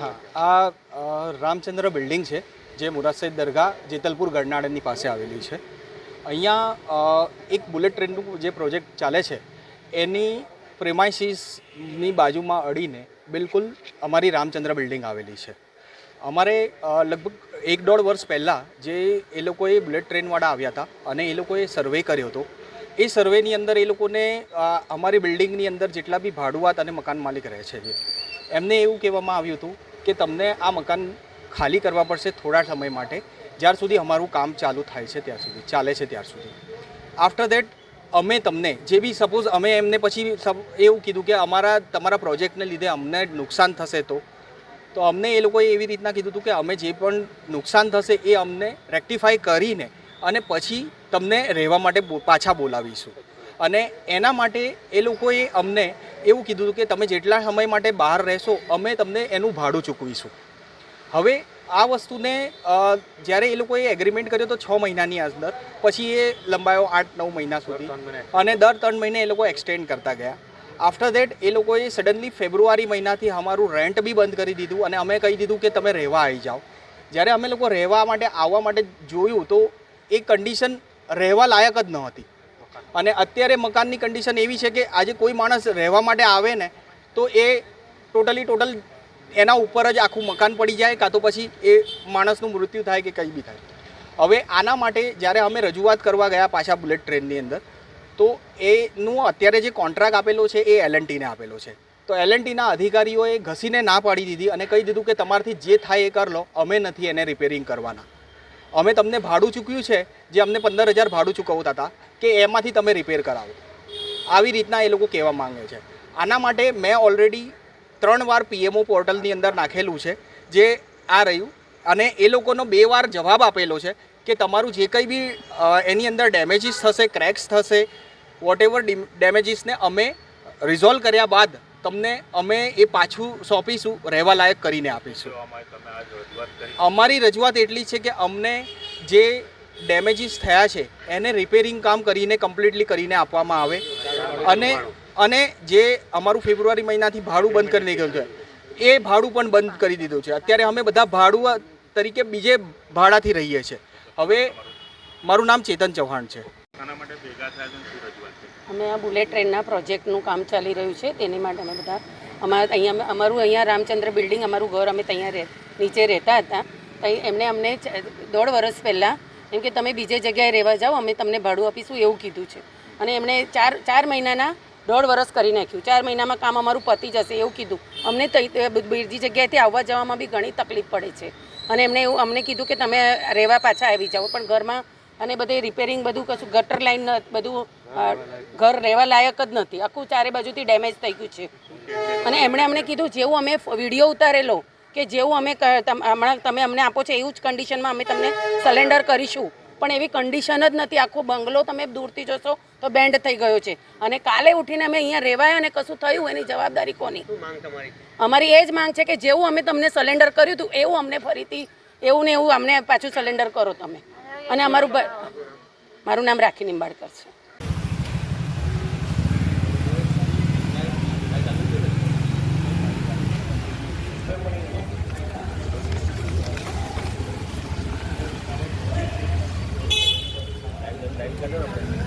હા આ રામચંદ્ર બિલ્ડિંગ છે જે મુરાદ દરગાહ જેતલપુર ગરનાળાની પાસે આવેલી છે. અહીંયા એક બુલેટ ટ્રેનનું જે પ્રોજેક્ટ ચાલે છે એની પ્રેમાઇસીસની બાજુમાં અડીને બિલકુલ અમારી રામચંદ્ર બિલ્ડિંગ આવેલી છે. અમારે લગભગ એક દોઢ વર્ષ પહેલાં જે એ લોકોએ બુલેટ ટ્રેનવાળા આવ્યા હતા અને એ લોકોએ સર્વે કર્યો હતો એ સર્વેની અંદર એ લોકોને અમારી બિલ્ડિંગની અંદર જેટલા બી ભાડુઆત અને મકાન માલિક રહે છે એમને એવું કહેવામાં આવ્યું હતું કે તમને આ મકાન ખાલી કરવા પડશે થોડા સમય માટે, જ્યાર સુધી અમારું કામ ચાલુ થાય છે ત્યાં સુધી, ચાલે છે ત્યાર સુધી. આફ્ટર દેટ અમે તમને, જે બી સપોઝ અમે એમને પછી એવું કીધું કે અમારા, તમારા પ્રોજેક્ટને લીધે અમને નુકસાન થશે તો તો અમને એ લોકોએ એવી રીતના કીધું હતું કે અમે જે પણ નુકસાન થશે એ અમને રેક્ટિફાઈ કરીને અને પછી તમને રહેવા માટે પાછા બોલાવીશું. અને એના માટે એ લોકોએ અમને એવું કીધું હતું કે તમે જેટલા સમય માટે બહાર રહેશો અમે તમને એનું ભાડું ચૂકવીશું. હવે આ વસ્તુને જ્યારે એ લોકોએ એગ્રીમેન્ટ કર્યો તો છ મહિનાની અંદર પછી એ લંબાયો આઠ નવ મહિના સુધી. અને દર ત્રણ મહિને એ લોકો એક્સટેન્ડ કરતા ગયા. આફ્ટર દેટ એ લોકોએ સડનલી ફેબ્રુઆરી મહિનાથી અમારું રેન્ટ બી બંધ કરી દીધું અને અમે કહી દીધું કે તમે રહેવા આવી જાઓ. જ્યારે અમે લોકો રહેવા માટે આવવા માટે જોયું તો એ કન્ડિશન રહેવા લાયક જ ન હતી. અને અત્યારે મકાનની કન્ડિશન એવી છે કે આજે કોઈ માણસ રહેવા માટે આવે ને, તો એ ટોટલી ટોટલ એના ઉપર જ આખું મકાન પડી જાય, કાં તો પછી એ માણસનું મૃત્યુ થાય કે કંઈ બી થાય. હવે આના માટે જ્યારે અમે રજૂઆત કરવા ગયા પાછા બુલેટ ટ્રેનની અંદર, તો એનું અત્યારે જે કોન્ટ્રાક્ટ આપેલો છે એ એલએનટીને આપેલો છે. તો એલએનટીના અધિકારીઓએ ઘસીને ના પાડી દીધી અને કહી દીધું કે તમારથી જે થાય એ કર લો, અમે નથી એને રિપેરિંગ કરવાના. અમે તમને ભાડું ચૂક્યું છે, જે અમને પંદર હજાર ભાડું ચૂકવતા હતા, કે એમાંથી તમે રિપેર કરાવો. આવી રીતના એ લોકો કહેવા માંગે છે. આના માટે મેં ઓલરેડી ત્રણ વાર પીએમઓ પોર્ટલની અંદર નાખેલું છે, જે આ રહ્યું. અને એ લોકોનો બે વાર જવાબ આપેલો છે કે તમારું જે કંઈ બી એની અંદર ડેમેજીસ થશે ક્રેક્સ થશે વોટ એવર ડેમેજીસને અમે રિઝોલ્વ કર્યા બાદ તમને અમે એ પાછું સોંપીશું રહેવા લાયક કરીને આપીશું. અમારી રજૂઆત એટલી છે કે અમને જે ડેમેજીસ થયા છે એને રિપેરિંગ કામ કરીને કમ્પ્લીટલી કરીને આપવામાં આવે. અને અને જે અમારું ફેબ્રુઆરી મહિનાથી ભાડું બંધ કરી દીધું છે એ ભાડું પણ બંધ કરી દીધું છે. અત્યારે અમે બધા ભાડું તરીકે બીજે ભાડાથી રહીએ છીએ. હવે મારું નામ ચેતન ચૌહાણ છે. અમે આ બુલેટ ટ્રેનના પ્રોજેક્ટનું કામ ચાલી રહ્યું છે, તેની માટે અમે બધા અમારા અહીંયા અમારું અહીંયા રામચંદ્ર બિલ્ડિંગ, અમારું ઘર અમે ત્યાં નીચે રહેતા હતા. ત્યાં એમણે અમને દોઢ વર્ષ પહેલાં એમ કે તમે બીજે જગ્યાએ રહેવા જાઓ, અમે તમને ભાડું આપીશું એવું કીધું છે. અને એમણે ચાર ચાર મહિનાના દોઢ વર્ષ કરી નાખ્યું. ચાર મહિનામાં કામ અમારું પતી જશે એવું કીધું. અમને બીજી જગ્યાએથી આવવા જવામાં બી ઘણી તકલીફ પડે છે. અને એમણે એવું, અમને કીધું કે તમે રહેવા પાછા આવી જાઓ, પણ ઘરમાં અને બધે રિપેરિંગ બધું કશું ગટર લાઈન બધું ઘર રહેવા લાયક જ નથી. આખું ચારે બાજુથી ડેમેજ થઈ ગયું છે. અને એમણે અમને કીધું જેવું અમે વીડિયો ઉતારેલો કે જેવું અમે હમણાં તમે અમને આપો છો એવું જ કન્ડિશનમાં અમે તમને સિલેન્ડર કરીશું. પણ એવી કન્ડિશન જ નથી. આખો બંગલો તમે દૂરથી જોશો તો બેન્ડ થઈ ગયો છે. અને કાલે ઉઠીને અમે અહીંયા રહેવાય અને કશું થયું એની જવાબદારી કોની? અમારી એ જ માંગ છે કે જેવું અમે તમને સલેન્ડર કર્યું હતું એવું અમને ફરીથી એવું ને એવું અમને પાછું સલેન્ડર કરો તમે. અને અમારું મારું નામ રાખી નિંબાળકર છે Gracias.